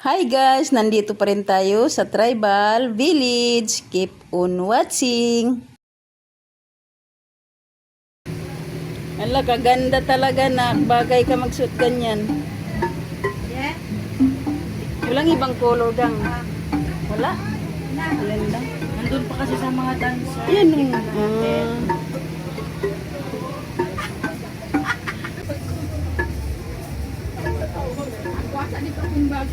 Hi guys! Nandito pa rin tayo sa Tribal Village. Keep on watching! Ala, kaganda talaga na bagay ka magsuot ganyan. Walang ibang color gang. Wala? Alin lang. Nandun pa kasi sa mga dancer. Yan yung... ah.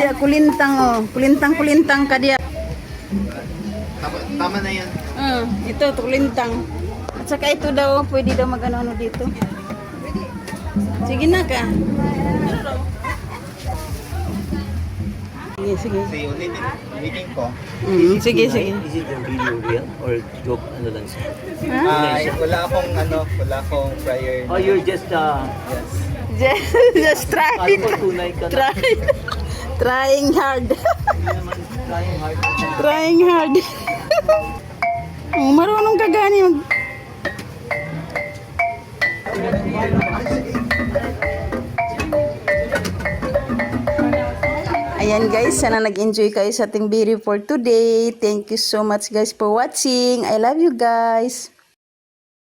Dia kulintang oh. Kulintang kulintang ka dia. Tama, tama na yan. Ah, ito kulintang. At saka ito daw, pwede daw mag-ano dito. Sige na ka. Sige, sige. Sige, ulitin. Ulitin ko. Mm, sige, sige. Is it a video real or joke ano lang siya? Ay, wala akong ano, wala akong prior. Oh, you're just uh, Yes. Just, just try ano tunay ka na. Try. Trying hard. Trying hard. Trying hard. oh, marunong ka gani mag... Ayan guys, sana nag-enjoy kayo sa ating video for today. Thank you so much guys for watching. I love you guys.